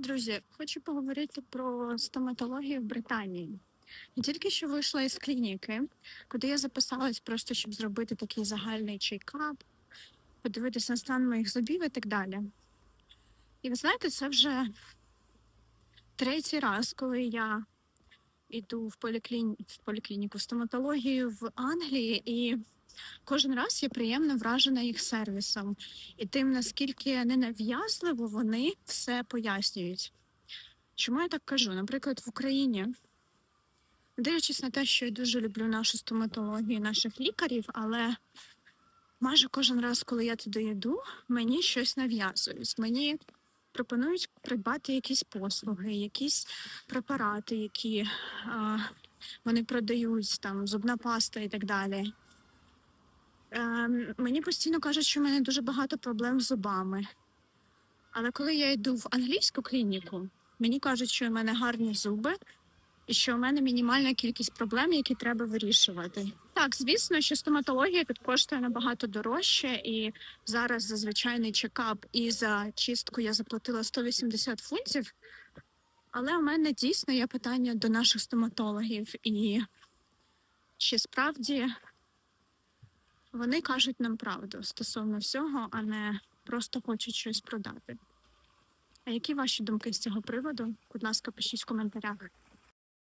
Друзі, хочу поговорити про стоматологію в Британії. Я тільки що вийшла із клініки, куди я записалась просто, щоб зробити такий загальний чейкап, подивитися на стан моїх зубів і так далі. І ви знаєте, це вже третій раз, коли я йду в, полікліні... в поліклініку в стоматологію в Англії, і кожен раз я приємно вражена їх сервісом і тим, наскільки ненав'язливо вони все пояснюють. Чому я так кажу? Наприклад, в Україні, дивлячись на те, що я дуже люблю нашу стоматологію, наших лікарів, але майже кожен раз, коли я туди йду, мені щось нав'язують. Мені пропонують придбати якісь послуги, якісь препарати, які вони продають, там зубна паста і так далі. Ем, мені постійно кажуть, що в мене дуже багато проблем з зубами. Але коли я йду в англійську клініку, мені кажуть, що в мене гарні зуби і що в мене мінімальна кількість проблем, які треба вирішувати. Так, звісно, що стоматологія тут коштує набагато дорожче, і зараз за звичайний чекап і за чистку я заплатила 180 фунтів. Але у мене дійсно є питання до наших стоматологів, і чи справді вони кажуть нам правду стосовно всього, а не просто хочуть щось продати. А які ваші думки з цього приводу? Будь ласка, пишіть в коментарях.